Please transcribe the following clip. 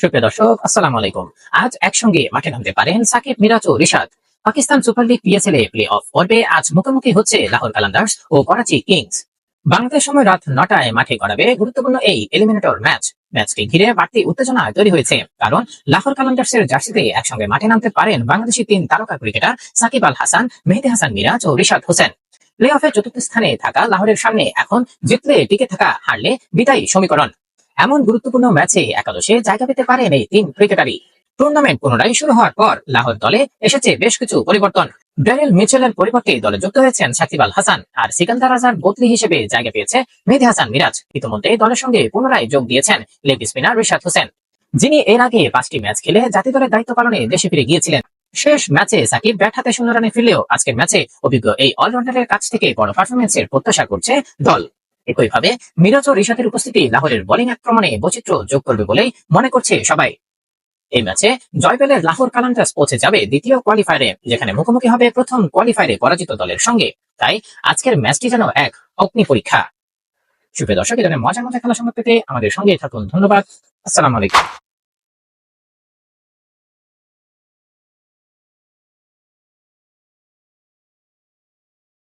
সুপ্রিয় দর্শক, আসসালামু আলাইকুম। আজ একসঙ্গে মাঠে নামতে পারেন সাকিব, মিরাজ ও Rishad. Pakistan super league PSL এ প্লে অফ পর্বে আজ মুখোমুখি হচ্ছে লাহোর কালান্দার্স ও করাচি কিংস। বাংলাদেশ সময় রাত নটায় মাঠে গড়াবে গুরুত্বপূর্ণ এই এলিমিনেটর ম্যাচ ম্যাচটি ঘিরে বাড়তি উত্তেজনা তৈরি হয়েছে, কারণ লাহোর কালান্দার্সের জার্সিতে একসঙ্গে মাঠে নামতে পারেন বাংলাদেশি তিন তারকা ক্রিকেটার সাকিব আল হাসান, মেহেদি হাসান, মিরাজ ও রিশাদ হোসেন। প্লে অফে চতুর্থ স্থানে থাকা লাহোরের সামনে এখন জিতলে টিকে থাকা হারলে বিদায়ী সমীকরণ। এমন গুরুত্বপূর্ণ ম্যাচে একাদশে জায়গা পেতে পারেন এই তিন ক্রিকেটারই। টুর্নামেন্ট পুনরায় শুরু হওয়ার পর লাহোর দলে এসেছে বেশ কিছু পরিবর্তন। ড্যারেল মিচেলের পরিবর্তে দলে যুক্ত হয়েছেন সাকিব আল হাসান আর সিকান্দার রাজার বদলি হিসেবে জায়গা পেয়েছে মেহেদি হাসান মিরাজ। ইতিমধ্যে দলের সঙ্গে পুনরায় যোগ দিয়েছেন লেগ স্পিনার রিশাদ হোসেন, যিনি এর আগে পাঁচটি ম্যাচ খেলে জাতীয় দলের দায়িত্ব পালনে দেশে ফিরে গিয়েছিলেন। শেষ ম্যাচে সাকিব ব্যাট হাতে শূন্য রানে ফিরলেও আজকের ম্যাচে অভিজ্ঞ এই অলরাউন্ডারের কাছ থেকে বড় পারফরমেন্সের প্রত্যাশা করছে দল। একইভাবে মিরাজ ও রিশাদের উপস্থিতি লাহোরের বোলিং আক্রমণে বৈচিত্র্য যোগ করবে বলেই মনে করছে সবাই। এই ম্যাচে জয় পেলে লাহোর কালান্টাস পৌঁছে যাবে দ্বিতীয় কোয়ালিফায়ারে, যেখানে মুখোমুখি হবে প্রথম কোয়ালিফায়ারে পরাজিত দলের সঙ্গে। তাই আজকের ম্যাচটি যেন এক অগ্নি পরীক্ষা। শুভে দর্শক এখানে মজা মজা খেলা সংবাদ আমাদের সঙ্গে থাকুন। ধন্যবাদ। আসসালাম আলাইকুম।